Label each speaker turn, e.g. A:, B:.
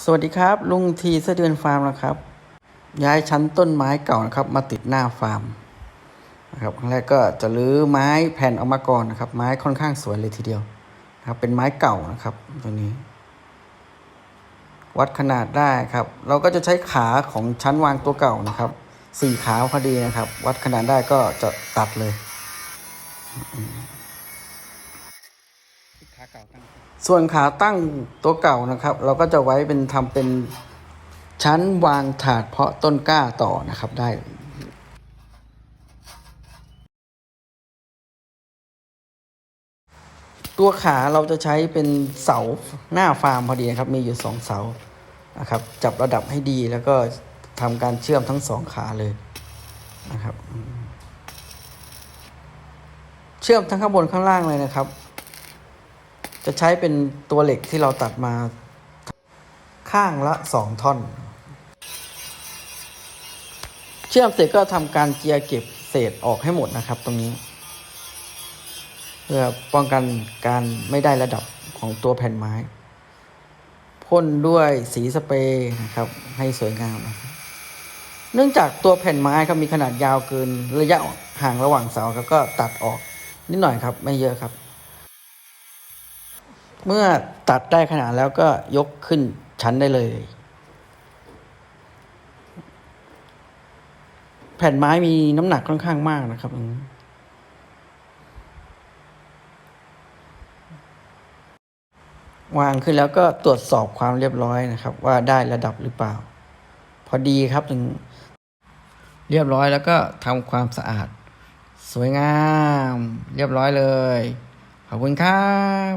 A: สวัสดีครับ ลุงทีเสอเดือนฟาร์มนะครับ ย้ายชั้นต้นไม้เก่านะครับ มาติดหน้าฟาร์มนะครับครั้งแรกก็จะรื้อไม้แผ่นออกมาก่อนนะครับ ไม้ค่อนข้างสวยเลยทีเดียวนะครับ เป็นไม้เก่านะครับตัวนี้ วัดขนาดได้ครับ เราก็จะใช้ขาของชั้นวางตัวเก่านะครับสี่ขาพอดีนะครับ วัดขนาดได้ก็จะตัดเลย ส่วนขาตั้งตัวเก่านะครับ เราก็จะไว้เป็นทำเป็นชั้นวางถาดเพาะต้นกล้าต่อนะครับได้ตัวขาเราจะใช้เป็นเสาหน้าฟาร์มพอดีนะครับ มีอยู่สองเสานะครับ จับระดับให้ดีแล้วก็ทำการเชื่อมทั้งสองขาเลยนะครับ เชื่อมทั้งข้างบนข้างล่างเลยนะครับ จะใช้เป็นตัวเหล็กที่เราตัดมาข้างละสองท่อน เชื่อมเสร็จก็ทำการเจียเก็บเศษออกให้หมดนะครับ ตรงนี้ เพื่อป้องกันการไม่ได้ระดับของตัวแผ่นไม้พ่นด้วยสีสเปรย์นะครับ ให้สวยงามนะครับเนื่องจากตัวแผ่นไม้ครับมีขนาดยาวเกินระยะห่างระหว่างเสาครับก็ตัดออกนิดหน่อยครับ ไม่เยอะครับ เมื่อตัดได้ขนาดแล้วก็ยกขึ้นชั้นได้เลย แผ่นไม้มีน้ำหนักค่อนข้างมากนะครับวางขึ้นแล้วก็ตรวจสอบความเรียบร้อยนะครับ ว่าได้ระดับหรือเปล่า พอดีครับถึงเรียบร้อยแล้วก็ทำความสะอาด สวยงาม เรียบร้อยเลย ขอบคุณครับ